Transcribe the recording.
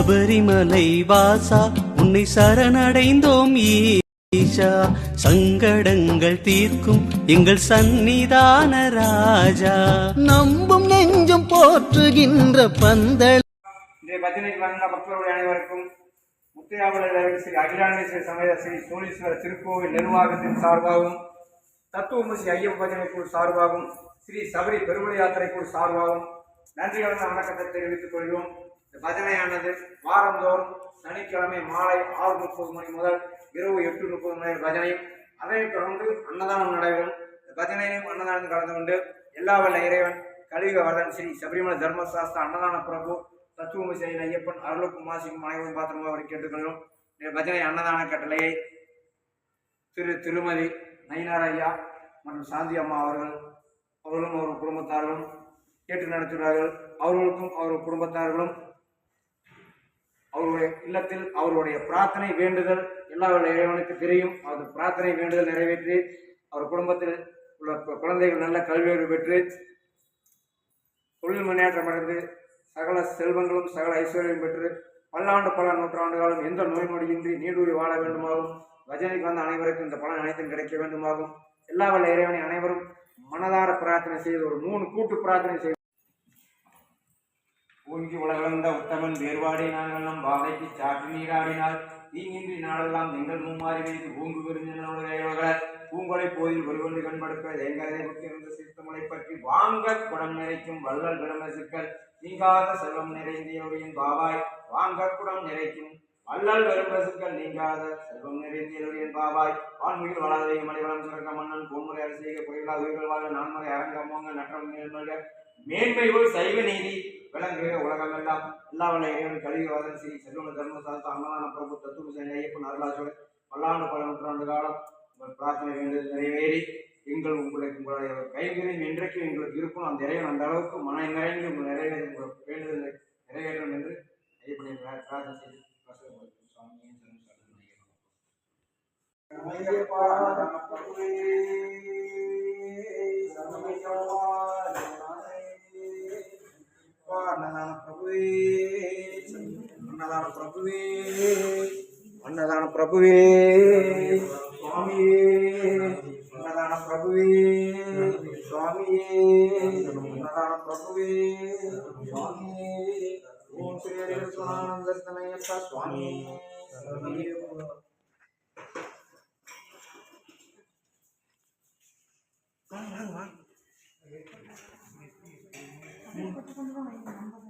சபரிமலை வாசா உன்னை சரணடைந்தோம் ஈஷா. சங்கடங்கள் தீர்க்கும் எங்கள் சந்நிதான ராஜா. நம்பும் நெஞ்சும் போற்றுகின்ற பந்தல். இன்றைய பஜனைக்கு வந்த பக்தர்களுடைய அனைவருக்கும் முத்தையாவளர் ஸ்ரீ அகிலாண்டேஸ்வரி சமேத ஸ்ரீ சோழீஸ்வரர் திருக்கோவில் நிர்வாகத்தின் சார்பாகவும் தத்துவமசி ஐயப்ப பஜனை குழு சார்பாகவும் ஸ்ரீ சபரி பெருமளை யாத்திரை குழு சார்பாகவும் நன்றி கலந்த வணக்கத்தை தெரிவித்துக் கொள்வோம் இந்த பஜனையானது வாரந்தோறும் சனிக்கிழமை மாலை ஆறு முப்பது மணி முதல் இரவு எட்டு முப்பது மணி வரை பஜனை. அதனைத் தொடர்ந்து அன்னதானம் நடைபெறும். இந்த பஜனையிலும் அன்னதானம் கலந்து கொண்டு எல்லா வல்ல இறைவன் கலியுக வரதன் ஸ்ரீ சபரிமலை தர்மசாஸ்திர அன்னதான பிரபு தத்துவமி செய்த ஐயப்பன் அருளுக்கும் மாசிக்கும் அனைவரும் பாத்திரமாக அவரை கேட்டுக்கொள்ளும் இந்த பஜனை அன்னதான கட்டளையை திரு திருமதி நயினார் ஐயா மற்றும் சாந்தி அம்மா அவர்கள் கேட்டு நடத்துகிறார்கள். அவர்களுக்கும் அவர் குடும்பத்தார்களும் அவருடைய இல்லத்தில் அவருடைய பிரார்த்தனை வேண்டுதல் எல்லா இறைவனுக்கு தெரியும். அவர் பிரார்த்தனை வேண்டுதல் நிறைவேற்றி அவர் குடும்பத்தில் உள்ள குழந்தைகள் நல்ல கல்வியறிவு பெற்று தொழில் முன்னேற்றம் அடைந்து சகல செல்வங்களும் சகல ஐஸ்வர்யம் பெற்று பல்லாண்டு பல நூற்றாண்டு காலம் எந்த நோய் நொடியின்றி நீடூழி வாழ வேண்டுமாகும் பஜனைக்கு வந்த அனைவருக்கும் இந்த பலன் அனைத்தும் கிடைக்க வேண்டுமாகும் எல்லா வல்ல இறைவனை அனைவரும் மனதார பிரார்த்தனை செய்து ஒரு மூணு கூட்டு பிரார்த்தனை செய்து தூங்கி உலகளந்த உத்தமன் வேறுபாடே நாங்கள் நம் பாதைக்கு நீராடினால் தீங்கின்றி நாளெல்லாம் எங்கள் மும்மாறி வைத்து பூங்கு விருந்தினோட பூங்கொலை போதில் ஒருவன்று கண்படுக்க எங்கரை புத்திருந்த சித்தமலை பற்றி வாங்க குடம் நிறைக்கும் வள்ளல் பிரமசுக்கள் நீங்காத செல்வம் நிறைந்தியவரின் பாபாய் வாங்க குடம் நிறைக்கும் வள்ளல் பெரும்பசுக்கள் நீங்காத செல்வம் நிறைந்தியவரின் பாபாய் வான்மியில் வளாதை மலைவளம் சுரக்க மன்னன் பொன்முறை அரசியக புயலா உயிர்கள் வாழ நான்முறை அரங்கமோங்க நற்றம் மேன்மை மேன்மைகள் சைவ நீதி. விளங்குகிற உலகமெல்லாம் எல்லா வல்ல இறைவன் கலிகவாதன் ஸ்ரீ செல்வன தர்மசாஸ்திர அன்னதான பிரபு தத்துவசேன ஐயப்பன் அருளாசுவன் பல்லாண்டு பல நூற்றாண்டு காலம் உங்கள் பிரார்த்தனை வேண்டியது நிறைவேறி எங்கள் உங்களை உங்களுடைய கைகளில் இன்றைக்கு எங்களுக்கு இருக்கும் அந்த இறைவன் அந்த அளவுக்கு மன நிறைந்து உங்கள் நிறைவேற உங்கள் வேண்டுதல் நிறைவேறும் என்று ஐயப்பனை பிரார்த்தனை செய்து வசனப்படுத்தும் சுவாமியே சரணம் ஐயப்பா. ప్రభువే. అన్నదాన ప్రభువే. అన్నదాన ప్రభువే. స్వామియే. అన్నదాన ప్రభువే. స్వామియే. అన్నదాన ప్రభువే. స్వామియే. ఓం శ్రీ కృష్ణానందనయ్యప్ప స్వామి Thank.